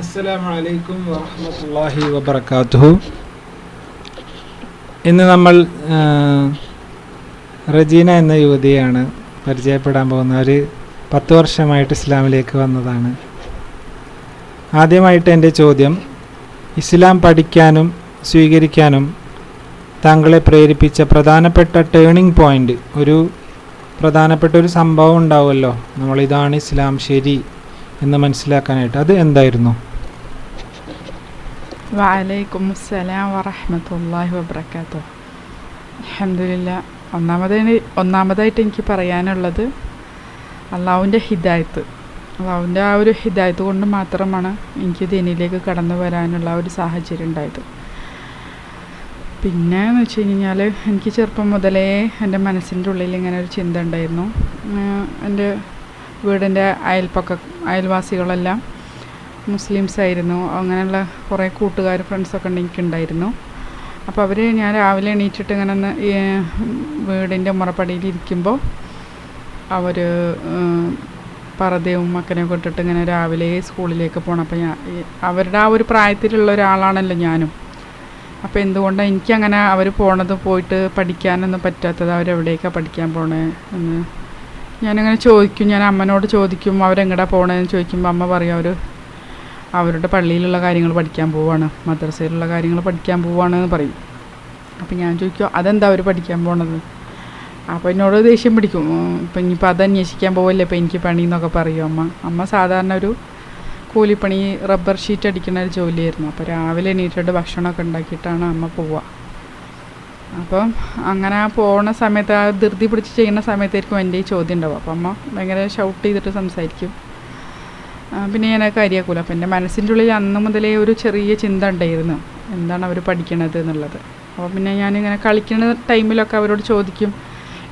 അസ്സലാമു അലൈക്കും വറഹ്മത്തുള്ളാഹി വബറകാതുഹു. ഇന്ന് നമ്മൾ റജീന എന്ന യുവതിയാണ് പരിചയപ്പെടാൻ പോകുന്നത്. ഒരു പത്ത് വർഷമായിട്ട് ഇസ്ലാമിലേക്ക് വന്നതാണ്. ആദ്യമായിട്ട് എന്റെ ചോദ്യം ഇസ്ലാം പഠിക്കാനും സ്വീകരിക്കാനും താങ്കളെ പ്രേരിപ്പിച്ച പ്രധാനപ്പെട്ട ടേണിംഗ് പോയിന്റ് ഒരു പ്രധാനപ്പെട്ട ഒരു സംഭവം ഉണ്ടാവുമല്ലോ. നമ്മളിതാണ് ഇസ്ലാം ശരി. എന്ന് മനസ്സിലാക്കാനായിട്ട് അത് എന്തായിരുന്നു? വലൈക്കും അസ്സലാം വറഹമത്തല്ലാഹി വബർക്കാത്തു അലഹമില്ല ഒന്നാമതായി ഒന്നാമതായിട്ട് എനിക്ക് പറയാനുള്ളത് അള്ളാഹുവിന്റെ ഹിദായത്ത്. അള്ളാഹുവിന്റെ ആ ഒരു ഹിദായത്ത് കൊണ്ട് മാത്രമാണ് എനിക്ക് ദിനയിലേക്ക് കടന്നു വരാനുള്ള ഒരു സാഹചര്യം ഉണ്ടായത്. പിന്നെ എന്ന് വെച്ച് കഴിഞ്ഞാൽ എനിക്ക് ചെറുപ്പം മുതലേ എന്റെ മനസ്സിന്റെ ഉള്ളിൽ ഇങ്ങനെ ഒരു ചിന്ത ഉണ്ടായിരുന്നു. എന്റെ വീടിന്റെ അയൽപ്പക്ക അയൽവാസികളെല്ലാം മുസ്ലിംസ് ആയിരുന്നു അങ്ങനെയുള്ള കുറേ കൂട്ടുകാർ ഫ്രണ്ട്സൊക്കെ എനിക്കുണ്ടായിരുന്നു. അപ്പോൾ അവർ ഞാൻ രാവിലെ എണീറ്റിട്ട് ഇങ്ങനെ ഒന്ന് വീടിന്റെ മുറപ്പടിയിൽ ഇരിക്കുമ്പോൾ അവർ പറതയും മക്കനെയൊക്കെ ഇട്ടിട്ട് ഇങ്ങനെ രാവിലെ സ്കൂളിലേക്ക് പോകണം. അപ്പോൾ ഞാൻ അവരുടെ ആ ഒരു പ്രായത്തിലുള്ള ഒരാളാണല്ലോ ഞാനും. അപ്പോൾ എന്തുകൊണ്ടാണ് എനിക്കങ്ങനെ അവർ പോണത് പോയിട്ട് പഠിക്കാനൊന്നും പറ്റാത്തത്? അവരെവിടേക്കാണ് പഠിക്കാൻ പോണേ എന്ന് ഞാനങ്ങനെ ചോദിക്കും ഞാൻ അമ്മനോട് ചോദിക്കും അവരെങ്ങടാ പോകണമെന്ന് ചോദിക്കുമ്പോൾ അമ്മ പറയും അവർ അവരുടെ പള്ളിയിലുള്ള കാര്യങ്ങൾ പഠിക്കാൻ പോവാണ് മദ്രസയിലുള്ള കാര്യങ്ങൾ പഠിക്കാൻ പോവാണ് എന്ന് പറയും. അപ്പം ഞാൻ ചോദിക്കും അതെന്താ അവർ പഠിക്കാൻ പോണത്? അപ്പോൾ എന്നോട് ദേഷ്യം പിടിക്കും ഇപ്പം ഇനിയിപ്പോൾ അത് അന്വേഷിക്കാൻ പോവല്ലേ ഇപ്പം എനിക്ക് പണി എന്നൊക്കെ പറയും അമ്മ. അമ്മ സാധാരണ ഒരു കൂലിപ്പണി റബ്ബർ ഷീറ്റ് അടിക്കുന്ന ഒരു ജോലിയായിരുന്നു. അപ്പോൾ രാവിലെ എണീറ്റിട്ട് ഭക്ഷണമൊക്കെ ഉണ്ടാക്കിയിട്ടാണ് അമ്മ പോവുക അപ്പം അങ്ങനെ ആ പോണ സമയത്ത് ആ ധൃതി പിടിച്ച് ചെയ്യുന്ന സമയത്തായിരിക്കും എന്റെ ഈ ചോദ്യം ഉണ്ടാവും അപ്പം അമ്മ ഭയങ്കര ഷൗട്ട് ചെയ്തിട്ട് സംസാരിക്കും. പിന്നെ ഞാൻ കാര്യമാക്കൂല അപ്പം എന്റെ മനസ്സിന്റെ ഉള്ളിൽ അന്ന് മുതലേ ഒരു ചെറിയ ചിന്ത ഉണ്ടായിരുന്നു. എന്താണ് അവർ പഠിക്കണത് എന്നുള്ളത്. അപ്പോൾ പിന്നെ ഞാനിങ്ങനെ കളിക്കുന്ന ടൈമിലൊക്കെ അവരോട് ചോദിക്കും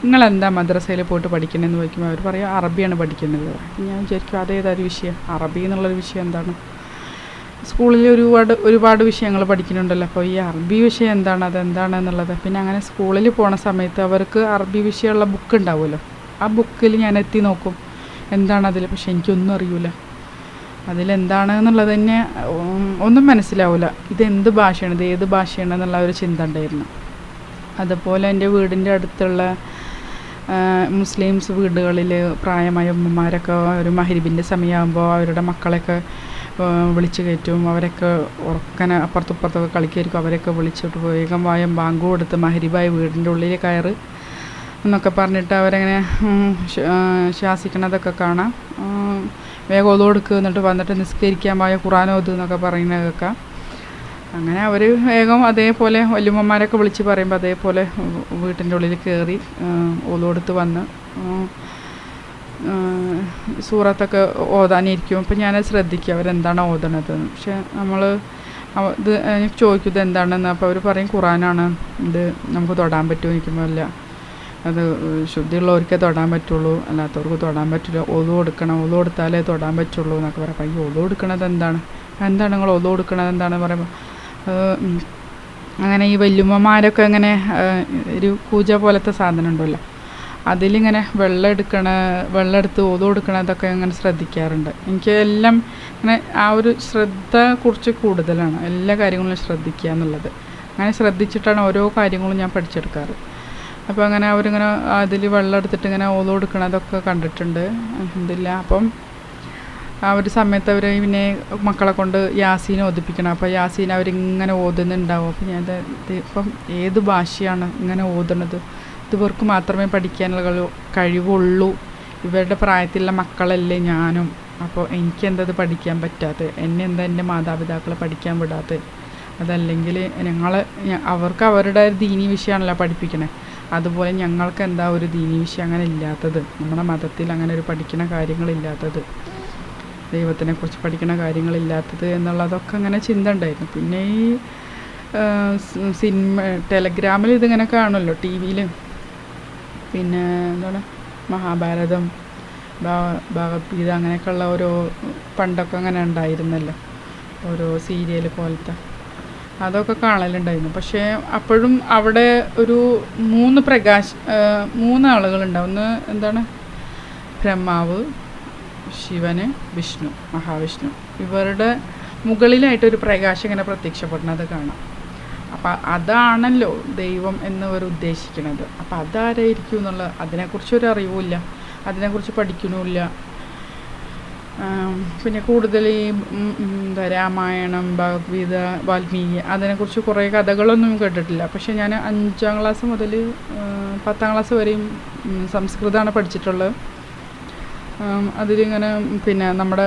നിങ്ങളെന്താ മദ്രസയിൽ പോയിട്ട് പഠിക്കണമെന്ന് ചോദിക്കുമ്പോൾ അവർ പറയും അറബിയാണ് പഠിക്കുന്നത്. ഞാൻ വിചാരിക്കും അതേതൊരു വിഷയം? അറബി എന്നുള്ളൊരു വിഷയം എന്താണ്? സ്കൂളിൽ ഒരുപാട് ഒരുപാട് വിഷയങ്ങൾ പഠിക്കുന്നുണ്ടല്ലോ. അപ്പോൾ ഈ അറബി വിഷയം എന്താണ് അതെന്താണ് എന്നുള്ളത്. പിന്നെ അങ്ങനെ സ്കൂളിൽ പോണ സമയത്ത് അവർക്ക് അറബി വിഷയമുള്ള ബുക്ക് ഉണ്ടാവുമല്ലോ. ആ ബുക്കിൽ ഞാൻ എത്തി നോക്കും. എന്താണ് അതിൽ പക്ഷെ എനിക്കൊന്നും അറിയൂല. അതിലെന്താണ് എന്നുള്ളത് തന്നെ ഒന്നും മനസ്സിലാവില്ല ഇതെന്ത് ഭാഷയാണ് ഇത് ഏത് ഭാഷയാണ് എന്നുള്ള ഒരു ചിന്ത ഉണ്ടായിരുന്നു. അതുപോലെ എന്റെ വീടിന്റെ അടുത്തുള്ള മുസ്ലിംസ് വീടുകളിൽ പ്രായമായ ഉമ്മമാരൊക്കെ ഒരു മഹരിബിന്റെ സമയമാകുമ്പോൾ അവരുടെ മക്കളെയൊക്കെ വിളിച്ചു കയറ്റും. അവരൊക്കെ ഉറക്കനെ അപ്പുറത്തും ഇപ്പുറത്തൊക്കെ കളിക്കായിരിക്കും. അവരൊക്കെ വിളിച്ചിട്ട് വേഗം വായം ബാങ്ക് കൊടുത്ത് മഹരിബായി വീടിന്റെ ഉള്ളിൽ കയറ് എന്നൊക്കെ പറഞ്ഞിട്ട് അവരങ്ങനെ ശ്വാസിക്കണതൊക്കെ കാണാം. വേഗം ഒതു കൊടുക്കുക എന്നിട്ട് വന്നിട്ട് നിസ്കരിക്കാൻ പോയ ഓത് എന്നൊക്കെ പറയുന്നതൊക്കെ അങ്ങനെ അവർ വേഗം അതേപോലെ വല്യമ്മമാരൊക്കെ വിളിച്ച് പറയുമ്പോൾ അതേപോലെ വീട്ടിന്റെ ഉള്ളിൽ കയറി ഓലോടുത്ത് വന്ന് സൂറത്തൊക്കെ ഓതാനിരിക്കും. അപ്പം ഞാനത് ശ്രദ്ധിക്കും അവരെന്താണ് ഓതണത്. പക്ഷെ നമ്മൾ ഇത് ചോദിക്കും ഇത് എന്താണെന്ന് അപ്പോൾ അവർ പറയും ഖുറാനാണ് ഇത് നമുക്ക് തൊടാൻ പറ്റുമോ നിൽക്കുമ്പോൾ അല്ല. അത് ശുദ്ധിയുള്ളവർക്കേ തൊടാൻ പറ്റുള്ളൂ അല്ലാത്തവർക്ക് തൊടാൻ പറ്റില്ല. ഒതു കൊടുക്കണം ഒതു കൊടുത്താലേ തൊടാൻ പറ്റുള്ളൂ എന്നൊക്കെ പറയാം. അപ്പം ഈ ഒതു കൊടുക്കണത് എന്താണ്? എന്താണ് നിങ്ങൾ ഒതു കൊടുക്കണത് എന്താണെന്ന് പറയുമ്പോൾ അങ്ങനെ ഈ വല്യമ്മമാരൊക്കെ ഇങ്ങനെ ഒരു പൂജ പോലത്തെ സാധനം ഉണ്ടല്ലോ അതിലിങ്ങനെ വെള്ളം എടുക്കണ വെള്ളം എടുത്ത് ഓതു കൊടുക്കണതൊക്കെ അങ്ങനെ ശ്രദ്ധിക്കാറുണ്ട്. എനിക്ക് എല്ലാം ഇങ്ങനെ ആ ഒരു ശ്രദ്ധ കുറച്ച് കൂടുതലാണ്. എല്ലാ കാര്യങ്ങളും ശ്രദ്ധിക്കുക എന്നുള്ളത്. അങ്ങനെ ശ്രദ്ധിച്ചിട്ടാണ് ഓരോ കാര്യങ്ങളും ഞാൻ പഠിച്ചെടുക്കാറ്. അപ്പോൾ അങ്ങനെ അവരിങ്ങനെ അതിൽ വെള്ളം എടുത്തിട്ട് ഇങ്ങനെ ഓതു കൊടുക്കണതൊക്കെ കണ്ടിട്ടുണ്ട്. എന്തില്ല. അപ്പം ആ ഒരു സമയത്ത് അവർ പിന്നെ മക്കളെ കൊണ്ട് യാസീൻ ഓതിപ്പിക്കണം അപ്പോൾ യാസീൻ അവരിങ്ങനെ ഓതുന്നുണ്ടാവും. അപ്പം ഞാൻ ഇത് ഇപ്പം ഏത് ഭാഷയാണ് ഇങ്ങനെ ഓതുന്നത്? ഇതുവർക്ക് മാത്രമേ പഠിക്കാനുള്ള കഴിവ് കഴിവുള്ളൂ. ഇവരുടെ പ്രായത്തിലുള്ള മക്കളല്ലേ ഞാനും. അപ്പോൾ എനിക്കെന്തത് പഠിക്കാൻ പറ്റാത്തത് എന്നെ എന്താ എന്റെ മാതാപിതാക്കളെ പഠിക്കാൻ വിടാത്തത് അതല്ലെങ്കിൽ ഞങ്ങൾ അവർക്ക് അവരുടെ ദീനി വിഷയമാണല്ലോ പഠിപ്പിക്കണേ. അതുപോലെ ഞങ്ങൾക്ക് എന്താ ഒരു ദീനി വിഷയം അങ്ങനെ ഇല്ലാത്തത്? നമ്മുടെ മതത്തിൽ അങ്ങനെ ഒരു പഠിക്കുന്ന കാര്യങ്ങളില്ലാത്തത് ദൈവത്തിനെ കുറിച്ച് പഠിക്കുന്ന കാര്യങ്ങളില്ലാത്തത് എന്നുള്ളതൊക്കെ അങ്ങനെ ചിന്ത ഉണ്ടായിരുന്നു പിന്നെ ഈ സിനിമ ടെലഗ്രാമിൽ ഇതിങ്ങനെ കാണുമല്ലോ ടി വിയിൽ പിന്നെ എന്താണ്? മഹാഭാരതം ഭാഗ ഭഗവത്ഗീത അങ്ങനെയൊക്കെയുള്ള ഓരോ പണ്ടൊക്കെ അങ്ങനെ ഉണ്ടായിരുന്നല്ലോ ഓരോ സീരിയൽ പോലത്തെ. അതൊക്കെ കാണലുണ്ടായിരുന്നു. പക്ഷേ അപ്പോഴും അവിടെ ഒരു മൂന്ന് പ്രകാശ് മൂന്ന് ആളുകളുണ്ടാവും ഒന്ന് എന്താണ്? ബ്രഹ്മാവ് ശിവന് വിഷ്ണു മഹാവിഷ്ണു. ഇവരുടെ മുകളിലായിട്ടൊരു പ്രകാശം ഇങ്ങനെ പ്രത്യക്ഷപ്പെടുന്നത് കാണാം. അപ്പം അതാണല്ലോ ദൈവം എന്നവർ ഉദ്ദേശിക്കുന്നത്. അപ്പം അതാരായിരിക്കും എന്നുള്ള അതിനെക്കുറിച്ചൊരു അറിവുമില്ല. അതിനെക്കുറിച്ച് പഠിക്കണമില്ല പിന്നെ കൂടുതൽ ഈ എന്താ രാമായണം ഭഗവത്ഗീത വാൽമീകി അതിനെക്കുറിച്ച് കുറേ കഥകളൊന്നും കേട്ടിട്ടില്ല. പക്ഷേ ഞാൻ അഞ്ചാം ക്ലാസ് മുതൽ പത്താം ക്ലാസ് വരെയും സംസ്കൃതമാണ് പഠിച്ചിട്ടുള്ളത്. അതിലിങ്ങനെ പിന്നെ നമ്മുടെ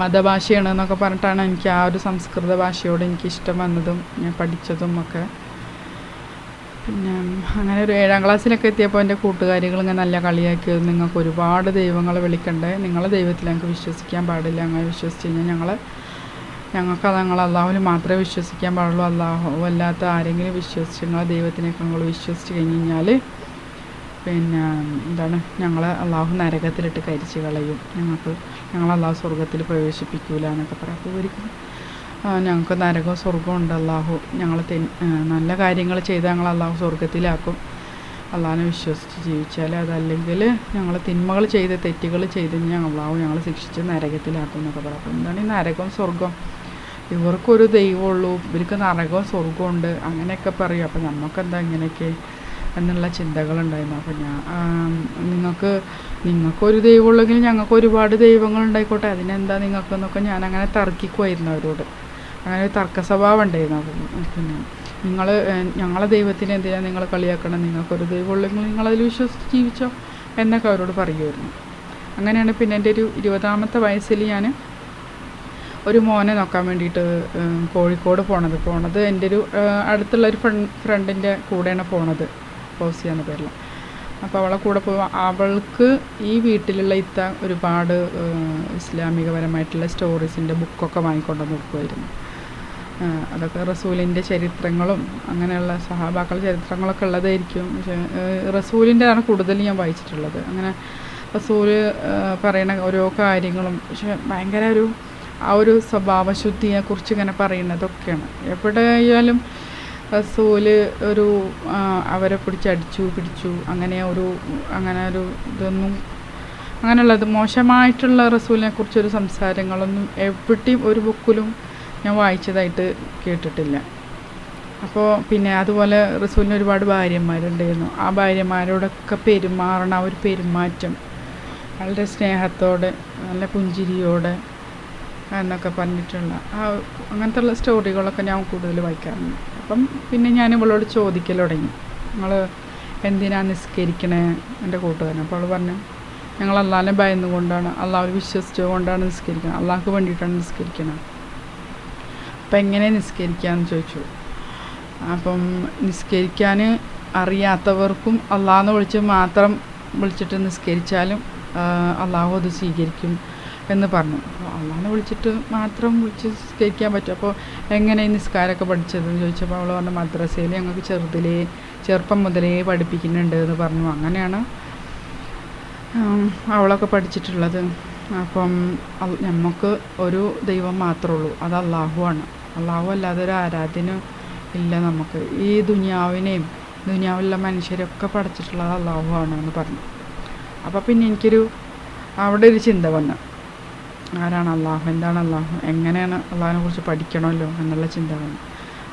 മതഭാഷയാണ് എന്നൊക്കെ പറഞ്ഞിട്ടാണ് എനിക്ക് ആ ഒരു സംസ്കൃത ഭാഷയോട് എനിക്ക് ഇഷ്ടം വന്നതും ഞാൻ പഠിച്ചതും ഒക്കെ. പിന്നെ അങ്ങനെ ഒരു ഏഴാം ക്ലാസ്സിലൊക്കെ എത്തിയപ്പോൾ എന്റെ കൂട്ടുകാരികൾ ഇങ്ങനെ നല്ല കളിയാക്കിയത് നിങ്ങൾക്ക് ഒരുപാട് ദൈവങ്ങളെ വിളിക്കണ്ടേ? നിങ്ങളെ ദൈവത്തിൽ ഞങ്ങൾക്ക് വിശ്വസിക്കാൻ പാടില്ല. അങ്ങനെ വിശ്വസിച്ച് കഴിഞ്ഞാൽ ഞങ്ങൾ ഞങ്ങൾക്ക് ഞങ്ങൾ അള്ളാഹുവിൽ മാത്രമേ വിശ്വസിക്കാൻ പാടുള്ളൂ. അള്ളാഹു അല്ലാത്ത ആരെങ്കിലും വിശ്വസിച്ച് നിങ്ങളെ ദൈവത്തിനൊക്കെ നിങ്ങൾ വിശ്വസിച്ച് കഴിഞ്ഞ് കഴിഞ്ഞാൽ പിന്നെ എന്താണ് ഞങ്ങളെ അള്ളാഹു നരകത്തിലിട്ട് കരിച്ച് കളയും. ഞങ്ങൾക്ക് ഞങ്ങൾ അള്ളാഹു സ്വർഗത്തിൽ പ്രവേശിപ്പിക്കൂല എന്നൊക്കെ പറയും. അപ്പോൾ ഇവർക്ക് ഞങ്ങൾക്ക് നരകവും സ്വർഗവും ഉണ്ട് അള്ളാഹു. ഞങ്ങൾ നല്ല കാര്യങ്ങൾ ചെയ്ത് ഞങ്ങൾ അള്ളാഹു സ്വർഗത്തിലാക്കും അള്ളാഹിനെ വിശ്വസിച്ച് ജീവിച്ചാൽ അതല്ലെങ്കിൽ ഞങ്ങൾ തിന്മകൾ ചെയ്ത് തെറ്റുകൾ ചെയ്ത് ഞങ്ങൾ അള്ളാഹു ഞങ്ങൾ ശിക്ഷിച്ച് നരകത്തിലാക്കും എന്നൊക്കെ പറയും. അപ്പോൾ എന്താണ് ഈ നരകവും സ്വർഗം ഇവർക്കൊരു ദൈവമുള്ളൂ ഇവർക്ക് നരകവും സ്വർഗവും ഉണ്ട്. അങ്ങനെയൊക്കെ പറയും. അപ്പോൾ നമുക്കെന്താ ഇങ്ങനെയൊക്കെ? എന്നുള്ള ചിന്തകളുണ്ടായിരുന്നു. അപ്പോൾ ഞാൻ നിങ്ങൾക്ക് നിങ്ങൾക്കൊരു ദൈവമുള്ളെങ്കിൽ ഞങ്ങൾക്ക് ഒരുപാട് ദൈവങ്ങൾ ഉണ്ടായിക്കോട്ടെ അതിനെന്താ നിങ്ങൾക്കെന്നൊക്കെ ഞാൻ അങ്ങനെ തർക്കിക്കുമായിരുന്നു അവരോട്. അങ്ങനെ ഒരു തർക്ക സ്വഭാവം ഉണ്ടായിരുന്നു അപ്പം പിന്നെ നിങ്ങൾ ഞങ്ങളെ ദൈവത്തിനെ എന്തിനാണ് നിങ്ങൾ കളിയാക്കണം? നിങ്ങൾക്കൊരു ദൈവമുള്ളെങ്കിൽ നിങ്ങളതിൽ വിശ്വസിച്ച് ജീവിച്ചോ? എന്നൊക്കെ അവരോട് പറയുമായിരുന്നു അങ്ങനെയാണ് പിന്നെ എന്റെ ഒരു ഇരുപതാമത്തെ വയസ്സിൽ ഞാൻ ഒരു മോനെ നോക്കാൻ വേണ്ടിയിട്ട് കോഴിക്കോട് പോണത്. പോണത് എന്റെ ഒരു അടുത്തുള്ള ഒരു ഫ്രണ്ട് ഫ്രണ്ടിന്റെ കൂടെയാണ് പോണത്. ഫൗസിയ എന്ന പേരിൽ അപ്പോൾ അവളെ കൂടെ പോകുമ്പോൾ അവൾക്ക് ഈ വീട്ടിലുള്ള ഇത്ത ഒരുപാട് ഇസ്ലാമികപരമായിട്ടുള്ള സ്റ്റോറീസിന്റെ ബുക്കൊക്കെ വാങ്ങിക്കൊണ്ട് കൊടുക്കുമായിരുന്നു അതൊക്കെ റസൂലിന്റെ ചരിത്രങ്ങളും അങ്ങനെയുള്ള സഹാബാക്കളുടെ ചരിത്രങ്ങളൊക്കെ ഉള്ളതായിരിക്കും. പക്ഷേ ഏഹ്, റസൂലിന്റെതാണ് കൂടുതൽ ഞാൻ വായിച്ചിട്ടുള്ളത്. അങ്ങനെ റസൂൽ പറയുന്ന ഓരോ കാര്യങ്ങളും പക്ഷെ ഭയങ്കര ഒരു ആ ഒരു സ്വഭാവശുദ്ധിയെക്കുറിച്ച് ഇങ്ങനെ പറയുന്നതൊക്കെയാണ്. എവിടെയായാലും റസൂൽ ഒരു അവരെ പിടിച്ചടിച്ചു പിടിച്ചു. അങ്ങനെ ഒരു അങ്ങനെ ഒരു ഇതൊന്നും അങ്ങനെയുള്ളത്. മോശമായിട്ടുള്ള റസൂലിനെ കുറിച്ചൊരു സംസാരങ്ങളൊന്നും എവിടെയും ഒരു ബുക്കിലും ഞാൻ വായിച്ചതായിട്ട് കേട്ടിട്ടില്ല. അപ്പോൾ പിന്നെ അതുപോലെ റസൂലിന് ഒരുപാട് ഭാര്യന്മാരുണ്ടായിരുന്നു ആ ഭാര്യമാരോടൊക്കെ പെരുമാറണ ഒരു പെരുമാറ്റം വളരെ സ്നേഹത്തോടെ നല്ല പുഞ്ചിരിയോടെ എന്നൊക്കെ പറഞ്ഞിട്ടുള്ള ആ അങ്ങനത്തെ ഉള്ള സ്റ്റോറികളൊക്കെ ഞാൻ കൂടുതൽ വായിക്കാറുണ്ട്. അപ്പം പിന്നെ ഞാൻ ഇവളോട് ചോദിക്കൽ തുടങ്ങി. നിങ്ങൾ എന്തിനാണ് നിസ്കരിക്കണേ? എന്റെ കൂട്ടുകാരൻ അപ്പോൾ അവൾ പറഞ്ഞു ഞങ്ങൾ അള്ളാഹിനെ ഭയന്നുകൊണ്ടാണ് അള്ളാഹ് വിശ്വസിച്ചുകൊണ്ടാണ് നിസ്കരിക്കുന്നത് അള്ളാഹ്ക്ക് വേണ്ടിയിട്ടാണ് നിസ്കരിക്കുന്നത് അപ്പം എങ്ങനെ നിസ്കരിക്കാമെന്ന് ചോദിച്ചു. അപ്പം നിസ്കരിക്കാൻ അറിയാത്തവർക്കും അള്ളാഹെന്ന് വിളിച്ച് മാത്രം വിളിച്ചിട്ട് നിസ്കരിച്ചാലും അള്ളാഹു അത് സ്വീകരിക്കും. എന്ന് പറഞ്ഞു. അപ്പോൾ അള്ളാഹിനെ വിളിച്ചിട്ട് മാത്രം വിളിച്ച് നിസ്കരിക്കാൻ പറ്റും. അപ്പോൾ എങ്ങനെ ഈ നിസ്കാരമൊക്കെ പഠിച്ചതെന്ന് ചോദിച്ചപ്പോൾ അവൾ പറഞ്ഞു മദ്രസയിൽ ഞങ്ങൾക്ക് ചെറുതിലേ ചെറുപ്പം മുതലേ പഠിപ്പിക്കുന്നുണ്ട് എന്ന് പറഞ്ഞു. അങ്ങനെയാണ് അവളൊക്കെ പഠിച്ചിട്ടുള്ളത്. അപ്പം നമുക്ക് ഒരു ദൈവം മാത്രമേ ഉള്ളൂ. അത് അള്ളാഹുവാണ്. അള്ളാഹു അല്ലാതെ ഒരു ആരാധന ഇല്ല നമുക്ക്. ഈ ദുനിയാവിനെയും ദുനിയാവിലുള്ള മനുഷ്യരൊക്കെ പഠിച്ചിട്ടുള്ളത് അള്ളാഹുവാണ് എന്ന് പറഞ്ഞു. അപ്പോൾ പിന്നെ എനിക്കൊരു അവിടെ ഒരു ചിന്ത വന്നു. ആരാണ് അള്ളാഹു? എന്താണ് അള്ളാഹു? എങ്ങനെയാണ് അള്ളാഹിനെ കുറിച്ച് പഠിക്കണമല്ലോ എന്നുള്ള ചിന്ത വന്നു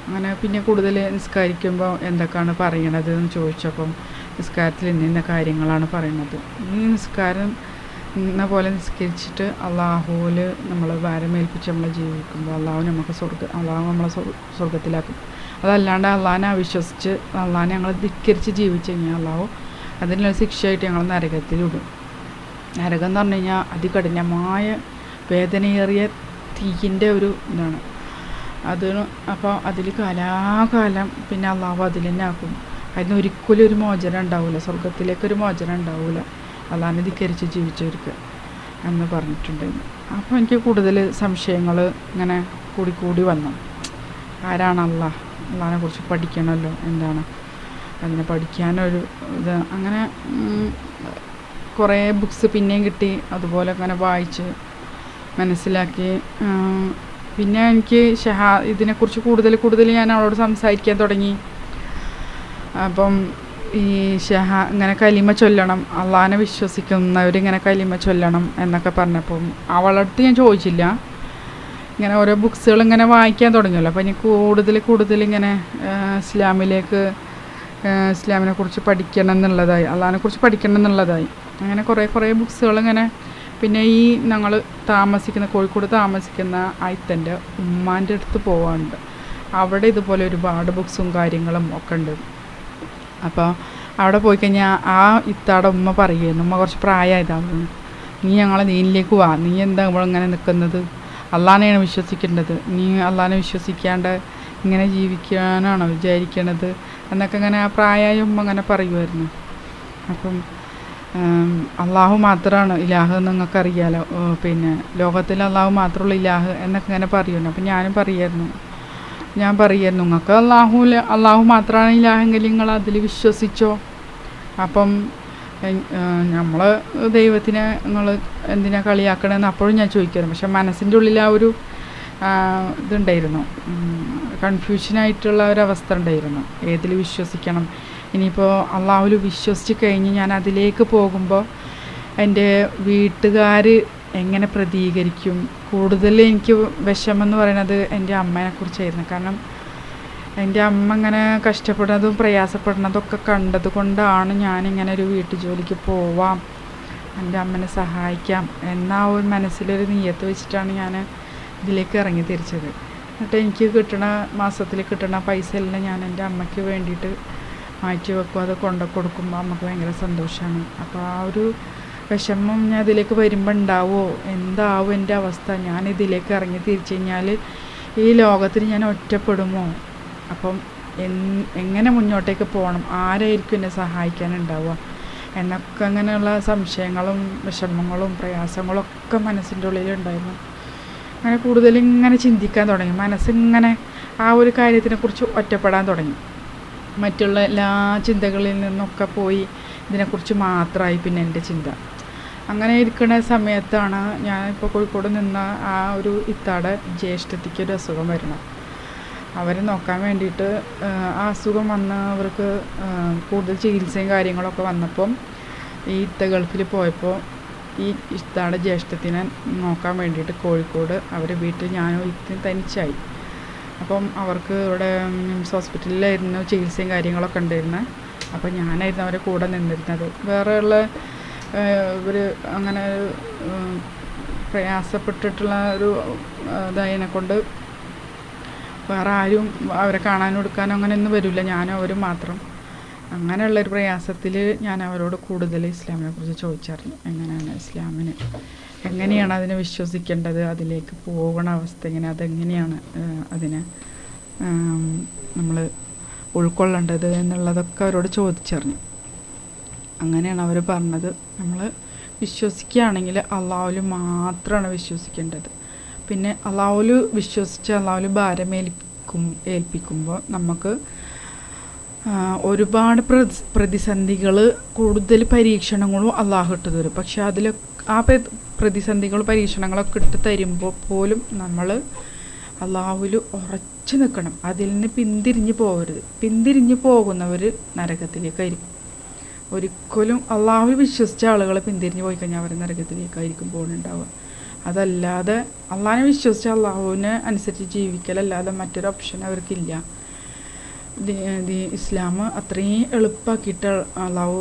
അങ്ങനെ പിന്നെ കൂടുതൽ നിസ്കരിക്കുമ്പോൾ എന്തൊക്കെയാണ് പറയണത് എന്ന് ചോദിച്ചപ്പം നിസ്കാരത്തിൽ ഇന്ന കാര്യങ്ങളാണ് പറയുന്നത് ഈ നിസ്കാരം ഇന്ന പോലെ നിസ്കരിച്ചിട്ട് അള്ളാഹുവിൽ നമ്മൾ ഭാരമേൽപ്പിച്ച് നമ്മൾ ജീവിക്കുമ്പോൾ അള്ളാഹു നമുക്ക് സ്വർഗ അള്ളാഹു നമ്മളെ സ്വർഗ സ്വർഗത്തിലാക്കും അതല്ലാണ്ട് അള്ളാഹിനെ അവിശ്വസിച്ച് അള്ളാഹിനെ ഞങ്ങൾ ധിക്കരിച്ച് ജീവിച്ചു കഴിഞ്ഞാൽ അള്ളാഹു അതിനുള്ള ശിക്ഷയായിട്ട് ഞങ്ങൾ നരകത്തിലിടും. നരകം എന്ന് പറഞ്ഞു കഴിഞ്ഞാൽ അതികഠിനമായ വേദനയേറിയ തീയിന്റെ ഒരു ഇതാണ്. അത് അപ്പോൾ അതിൽ കാലാകാലം പിന്നെ അള്ളാഹു അതിൽ തന്നെ ആക്കും. അതിന് ഒരിക്കലും ഒരു മോചനം ഉണ്ടാവില്ല സ്വർഗത്തിലേക്കൊരു മോചനം ഉണ്ടാവില്ല അള്ളാഹിനെ ധിക്കരിച്ച് ജീവിച്ചവർക്ക് എന്ന് പറഞ്ഞിട്ടുണ്ടായിരുന്നു അപ്പോൾ എനിക്ക് കൂടുതൽ സംശയങ്ങൾ ഇങ്ങനെ കൂടിക്കൂടി കൂടി വന്നു. ആരാണ് അള്ളാഹ്? അള്ളാഹിനെ കുറിച്ച് പഠിക്കണമല്ലോ എന്താണ്? അതിനെ പഠിക്കാനൊരു ഇത്. അങ്ങനെ കുറേ ബുക്സ് പിന്നെയും കിട്ടി. അതുപോലെ അങ്ങനെ വായിച്ച് മനസ്സിലാക്കി. പിന്നെ എനിക്ക് ഷഹാ ഇതിനെക്കുറിച്ച് കൂടുതൽ കൂടുതൽ ഞാൻ അവളോട് സംസാരിക്കാൻ തുടങ്ങി. അപ്പം ഈ ഷഹ ഇങ്ങനെ കലിമ ചൊല്ലണം അള്ളാഹിനെ വിശ്വസിക്കുന്നവരിങ്ങനെ കലിമ ചൊല്ലണം എന്നൊക്കെ പറഞ്ഞപ്പം അവളടുത്ത് ഞാൻ ചോദിച്ചില്ല. ഇങ്ങനെ ഓരോ ബുക്സുകൾ ഇങ്ങനെ വായിക്കാൻ തുടങ്ങിയല്ലോ. അപ്പം ഇനി കൂടുതൽ കൂടുതൽ ഇങ്ങനെ ഇസ്ലാമിലേക്ക് ഇസ്ലാമിനെ കുറിച്ച് പഠിക്കണം എന്നുള്ളതായി അള്ളാഹിനെ കുറിച്ച് പഠിക്കണം എന്നുള്ളതായി അങ്ങനെ കുറേ കുറേ ബുക്സുകൾ ഇങ്ങനെ പിന്നെ ഈ ഞങ്ങൾ താമസിക്കുന്ന കോഴിക്കോട് താമസിക്കുന്ന അയത്തന്റെ ഉമ്മാന്റെ അടുത്ത് പോകാറുണ്ട് അവിടെ ഇതുപോലെ ഒരുപാട് ബുക്സും കാര്യങ്ങളും ഒക്കെ ഉണ്ട്. അപ്പോൾ അവിടെ പോയി കഴിഞ്ഞാൽ ആ ഇത്താടെ ഉമ്മ പറയുന്നു ഉമ്മ കുറച്ച് പ്രായമായതാണ് നീ ഞങ്ങളെ ദീനിലേക്ക് വാ. നീ എന്താ ഇങ്ങനെ നിൽക്കുന്നത്? അള്ളാനെയാണ് വിശ്വസിക്കേണ്ടത്. നീ അള്ളാനെ വിശ്വസിക്കാണ്ട് ഇങ്ങനെ ജീവിക്കാനാണോ വിചാരിക്കണത്? എന്നൊക്കെ ഇങ്ങനെ ആ പ്രായമായ ഉമ്മ അങ്ങനെ പറയുമായിരുന്നു അപ്പം അള്ളാഹു മാത്രമാണ് ഇലാഹ് എന്ന് നിങ്ങൾക്കറിയാലോ പിന്നെ ലോകത്തിൽ അള്ളാഹു മാത്രമുള്ള ഇലാഹ് എന്നൊക്കെ ഇങ്ങനെ പറയുമല്ലോ അപ്പം ഞാനും പറയായിരുന്നു. ഞാൻ പറയായിരുന്നു നിങ്ങൾക്ക് അള്ളാഹു അള്ളാഹു മാത്രമാണ് ഇലാഹെങ്കിൽ നിങ്ങൾ അതിൽ വിശ്വസിച്ചോ? അപ്പം നമ്മൾ ദൈവത്തിനെ നിങ്ങൾ എന്തിനാ കളിയാക്കണമെന്ന് അപ്പോഴും ഞാൻ ചോദിക്കായിരുന്നു പക്ഷെ മനസ്സിന്റെ ഉള്ളിൽ ആ ഒരു ഇതുണ്ടായിരുന്നു. കൺഫ്യൂഷനായിട്ടുള്ള ഒരവസ്ഥ ഉണ്ടായിരുന്നു. ഏതിൽ വിശ്വസിക്കണം? ഇനിയിപ്പോൾ അള്ളാഹുൽ വിശ്വസിച്ച് കഴിഞ്ഞ് ഞാൻ അതിലേക്ക് പോകുമ്പോൾ എന്റെ വീട്ടുകാർ എങ്ങനെ പ്രതികരിക്കും? കൂടുതൽ എനിക്ക് വിഷമെന്ന് പറയുന്നത് എന്റെ അമ്മേനെ കുറിച്ചായിരുന്നു. കാരണം എന്റെ അമ്മ ഇങ്ങനെ കഷ്ടപ്പെടുന്നതും പ്രയാസപ്പെടുന്നതും ഒക്കെ കണ്ടത് കൊണ്ടാണ് ഞാനിങ്ങനെ ഒരു വീട്ടുജോലിക്ക് പോവാം എന്റെ അമ്മനെ സഹായിക്കാം എന്ന ഒരു മനസ്സിലൊരു നീയത്ത് വെച്ചിട്ടാണ് ഞാൻ ഇതിലേക്ക് ഇറങ്ങി തിരിച്ചത്. എന്നിട്ട് എനിക്ക് കിട്ടണ മാസത്തിൽ കിട്ടണ പൈസ എല്ലാം ഞാൻ എന്റെ അമ്മയ്ക്ക് വേണ്ടിയിട്ട് മാറ്റി വെക്കും. അത് കൊണ്ടു കൊടുക്കുമ്പോൾ നമുക്ക് ഭയങ്കര സന്തോഷമാണ് അപ്പോൾ ആ ഒരു വിഷമം ഞാൻ ഇതിലേക്ക് വരുമ്പോൾ ഉണ്ടാവുമോ എന്താവും എന്റെ അവസ്ഥ? ഞാൻ ഇതിലേക്ക് ഇറങ്ങി തിരിച്ചു കഴിഞ്ഞാൽ ഈ ലോകത്തിൽ ഞാൻ ഒറ്റപ്പെടുമോ? അപ്പം എങ്ങനെ മുന്നോട്ടേക്ക് പോകണം ആരായിരിക്കും എന്നെ സഹായിക്കാനുണ്ടാവുക എന്നൊക്കെ അങ്ങനെയുള്ള സംശയങ്ങളും വിഷമങ്ങളും പ്രയാസങ്ങളും ഒക്കെ മനസ്സിന്റെ ഉള്ളിലുണ്ടായിരുന്നു അങ്ങനെ കൂടുതൽ ഇങ്ങനെ ചിന്തിക്കാൻ തുടങ്ങി. മനസ്സിങ്ങനെ ആ ഒരു കാര്യത്തിനെക്കുറിച്ച് ഒറ്റപ്പെടാൻ തുടങ്ങി. മറ്റുള്ള എല്ലാ ചിന്തകളിൽ നിന്നൊക്കെ പോയി ഇതിനെക്കുറിച്ച് മാത്രമായി പിന്നെ എന്റെ ചിന്ത. അങ്ങനെ ഇരിക്കുന്ന സമയത്താണ് ഞാൻ ഇപ്പോൾ കോഴിക്കോട് നിന്ന ആ ഒരു ഇത്താടെ ജ്യേഷ്ഠത്തിക്ക് ഒരു അസുഖം വരണം. അവരെ നോക്കാൻ വേണ്ടിയിട്ട് ആ, അസുഖം വന്ന് അവർക്ക് കൂടുതൽ ചികിത്സയും കാര്യങ്ങളൊക്കെ വന്നപ്പം ഈ ഇത്ത ഗൾഫിൽ പോയപ്പോൾ ഈ ഇത്താടെ ജ്യേഷ്ഠത്തിനെ നോക്കാൻ വേണ്ടിയിട്ട് കോഴിക്കോട് അവരെ വീട്ടിൽ ഞാനും ഇത്തും തനിച്ചായി. അപ്പം അവർക്ക് ഇവിടെ മിംസ് ഹോസ്പിറ്റലിലായിരുന്നു ചികിത്സയും കാര്യങ്ങളൊക്കെ ഉണ്ടായിരുന്നത് അപ്പം ഞാനായിരുന്നു അവരെ കൂടെ നിന്നിരുന്നത്. ഇവർ അങ്ങനെ ഒരു പ്രയാസപ്പെട്ടിട്ടുള്ള ഒരു ഇതായതിനെ കൊണ്ട് വേറെ ആരും അവരെ കാണാനും എടുക്കാനും അങ്ങനെയൊന്നും വരില്ല. ഞാനും അവരും മാത്രം. അങ്ങനെയുള്ളൊരു പ്രയാസത്തിൽ ഞാൻ അവരോട് കൂടുതൽ ഇസ്ലാമിനെ കുറിച്ച് ചോദിച്ചറിഞ്ഞു എങ്ങനെയാണ് ഇസ്ലാമിന്? എങ്ങനെയാണ് അതിനെ വിശ്വസിക്കേണ്ടത്? അതിലേക്ക് പോകണ അവസ്ഥ എങ്ങനെ? അതെങ്ങനെയാണ് അതിനെ നമ്മൾ ഉൾക്കൊള്ളേണ്ടത് എന്നുള്ളതൊക്കെ അവരോട് ചോദിച്ചറിഞ്ഞു. അങ്ങനെയാണ് അവർ പറഞ്ഞത്. നമ്മൾ വിശ്വസിക്കുകയാണെങ്കിൽ അള്ളാഹുൽ മാത്രമാണ് വിശ്വസിക്കേണ്ടത്. പിന്നെ അള്ളാഹുൽ വിശ്വസിച്ച് അള്ളാഹുൽ ഭാരമേൽപ്പിക്കും ഏൽപ്പിക്കുമ്പോൾ നമുക്ക് ഒരുപാട് പ്രതി പ്രതിസന്ധികൾ കൂടുതൽ പരീക്ഷണങ്ങളും അള്ളാഹു ഇട്ട് തരും. പക്ഷെ അതിൽ ആ പ്ര- പ്രതിസന്ധികൾ പരീക്ഷണങ്ങളൊക്കെ ഇട്ട് തരുമ്പോൾ പോലും നമ്മൾ അള്ളാഹുവിൽ ഉറച്ചു നിൽക്കണം. അതിൽ നിന്ന് പിന്തിരിഞ്ഞ് പോകരുത്. പിന്തിരിഞ്ഞ് പോകുന്നവർ നരകത്തിലേക്കായിരിക്കും ഒരിക്കലും അള്ളാഹു വിശ്വസിച്ച ആളുകൾ പിന്തിരിഞ്ഞ് പോയി കഴിഞ്ഞാൽ അവർ നരകത്തിലേക്കായിരിക്കും പോകുന്നുണ്ടാവുക. അതല്ലാതെ അള്ളാഹിനെ വിശ്വസിച്ച അള്ളാഹുവിനെ അനുസരിച്ച് ജീവിക്കലല്ലാതെ മറ്റൊരു ഓപ്ഷൻ അവർക്കില്ല ഇസ്ലാം അത്രയും എളുപ്പമാക്കിയിട്ട് അള്ളാഹു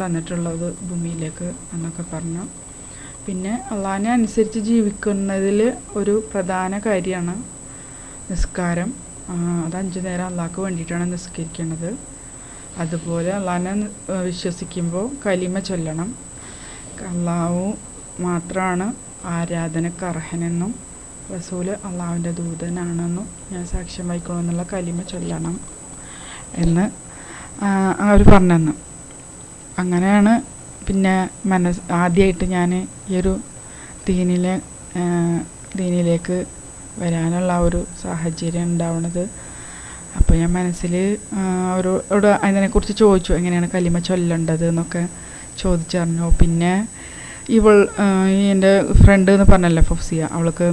തന്നിട്ടുള്ളത് ഭൂമിയിലേക്ക് എന്നൊക്കെ പറഞ്ഞു. പിന്നെ അള്ളാഹിനെ അനുസരിച്ച് ജീവിക്കുന്നതിൽ ഒരു പ്രധാന കാര്യമാണ് നിസ്കാരം. അത് അഞ്ചു നേരം അള്ളാഹ്ക്ക് വേണ്ടിയിട്ടാണ് നിസ്കരിക്കുന്നത് അതുപോലെ അള്ളാഹിനെ വിശ്വസിക്കുമ്പോൾ കലിമ ചൊല്ലണം. അള്ളാഹു മാത്രമാണ് ആരാധനക്ക് അർഹനെന്നും റസൂൽ അള്ളാഹുവിന്റെ ദൂതനാണെന്നും ഞാൻ സാക്ഷ്യം വഹിക്കണമെന്നുള്ള കലിമ ചൊല്ലണം. എന്ന് അവർ പറഞ്ഞു അങ്ങനെയാണ് പിന്നെ മനസ് ആദ്യമായിട്ട് ഞാൻ ഈ ഒരു ദീനിലെ ദീനിലേക്ക് വരാനുള്ള ഒരു സാഹചര്യം ഉണ്ടാവുന്നത് അപ്പോൾ ഞാൻ മനസ്സിൽ അവരോട് അതിനെക്കുറിച്ച് ചോദിച്ചു എങ്ങനെയാണ് കലിമ ചൊല്ലേണ്ടത് എന്നൊക്കെ ചോദിച്ചറിഞ്ഞു. പിന്നെ ഇവൾ എന്റെ ഫ്രണ്ട് എന്ന് പറഞ്ഞല്ലോ ഫൗസിയ അവൾക്ക്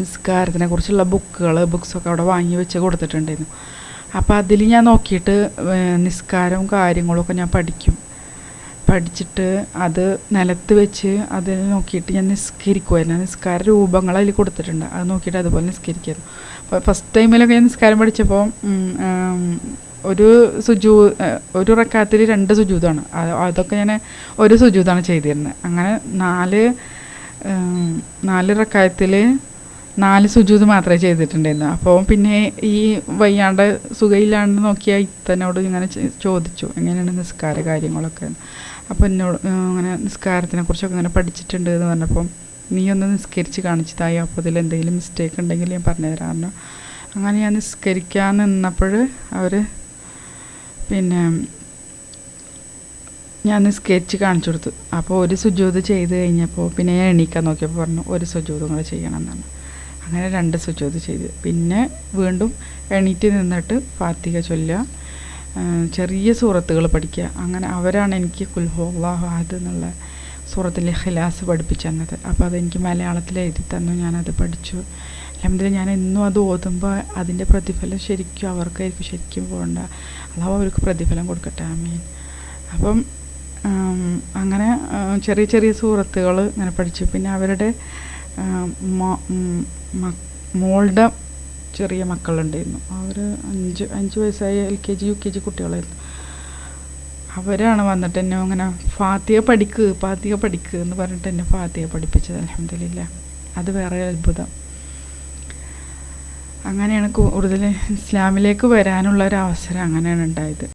നിസ്കാരത്തിനെ കുറിച്ചുള്ള ബുക്കുകൾ ബുക്സൊക്കെ അവിടെ വാങ്ങി വെച്ച് കൊടുത്തിട്ടുണ്ടായിരുന്നു. അപ്പോൾ അതിൽ ഞാൻ നോക്കിയിട്ട് നിസ്കാരവും കാര്യങ്ങളൊക്കെ ഞാൻ പഠിക്കും. പഠിച്ചിട്ട് അത് നിലത്ത് വെച്ച് അതിൽ നോക്കിയിട്ട് ഞാൻ നിസ്കരിക്കുമായിരുന്നു നിസ്കാര രൂപങ്ങൾ അതിൽ കൊടുത്തിട്ടുണ്ട്. അത് നോക്കിയിട്ട് അതുപോലെ നിസ്കരിക്കായിരുന്നു അപ്പോൾ ഫസ്റ്റ് ടൈമിലൊക്കെ ഞാൻ നിസ്കാരം പഠിച്ചപ്പോൾ ഒരു സുജൂ ഒരു റക്കാത്തിൽ രണ്ട് സുജൂതാണ്. അത് അതൊക്കെ ഞാൻ ഒരു സുജൂതാണ് ചെയ്തിരുന്നത്. അങ്ങനെ നാല് നാല് റക്കായത്തിൽ നാല് സുജൂത് മാത്രമേ ചെയ്തിട്ടുണ്ടായിരുന്നു അപ്പോൾ പിന്നെ ഈ വയ്യാണ്ട് സുഖയില്ലാണ്ട് നോക്കിയ ഇത്തനോട് ഇങ്ങനെ ചോദിച്ചു. എങ്ങനെയാണ് നിസ്കാര കാര്യങ്ങളൊക്കെ? അപ്പോൾ എന്നോട് അങ്ങനെ നിസ്കാരത്തിനെ കുറിച്ചൊക്കെ ഇങ്ങനെ പഠിച്ചിട്ടുണ്ട് എന്ന് പറഞ്ഞപ്പം നീ ഒന്ന് നിസ്കരിച്ച് കാണിച്ചു തായി? അപ്പോൾ ഇതിൽ എന്തെങ്കിലും മിസ്റ്റേക്ക് ഉണ്ടെങ്കിൽ ഞാൻ പറഞ്ഞു തരാമെന്ന് അങ്ങനെ ഞാൻ നിസ്കരിക്കാൻ നിന്നപ്പോൾ അവർ പിന്നെ ഞാൻ നിസ്കരിച്ച് കാണിച്ചു കൊടുത്തു. അപ്പോൾ ഒരു സുജൂത് ചെയ്ത് കഴിഞ്ഞപ്പോൾ പിന്നെ ഞാൻ എണീക്കാൻ നോക്കിയപ്പോൾ പറഞ്ഞു ഒരു സുജൂതും കൂടെ ചെയ്യണം എന്നാണ് അങ്ങനെ രണ്ട് സുജൂത് ചെയ്ത്. പിന്നെ വീണ്ടും എണീറ്റ് നിന്നിട്ട് ഫാത്തിക ചൊല്ലുക. ചെറിയ സൂറത്തുകൾ പഠിക്കുക. അങ്ങനെ അവരാണ് എനിക്ക് കുൽഹുല്ലാഹാദ് എന്നുള്ള സൂറത്തിലെ ഖിലാസ് പഠിപ്പിച്ചു തന്നത്. അപ്പോൾ അതെനിക്ക് മലയാളത്തിൽ എഴുതി തന്നു. ഞാനത് പഠിച്ചു. അല്ലെങ്കിലും ഞാൻ എന്നും അത് ഓതുമ്പോൾ അതിന്റെ പ്രതിഫലം ശരിക്കും അവർക്കായിരിക്കും ശരിക്കും പോകണ്ട. അഥവാ അവർക്ക് പ്രതിഫലം കൊടുക്കട്ടെ. ആമീൻ. അപ്പം അങ്ങനെ ചെറിയ ചെറിയ സൂറത്തുകൾ ഇങ്ങനെ പഠിച്ചു. പിന്നെ അവരുടെ മോളുടെ ചെറിയ മക്കളുണ്ടായിരുന്നു. അവർ അഞ്ച് അഞ്ച് വയസ്സായ L K G U K G കുട്ടികളായിരുന്നു. അവരാണ് വന്നിട്ട് എന്നെ അങ്ങനെ ഫാത്തിയ പഠിക്ക് ഫാത്തിയ പഠിക്ക് എന്ന് പറഞ്ഞിട്ട് എന്നെ ഫാത്തിയ പഠിപ്പിച്ചത്. അലഹമില്ല അത് വേറെ അത്ഭുതം. അങ്ങനെയാണ് കൂടുതൽ ഇസ്ലാമിലേക്ക് വരാനുള്ള ഒരു അവസരം അങ്ങനെയാണ് ഉണ്ടായത്.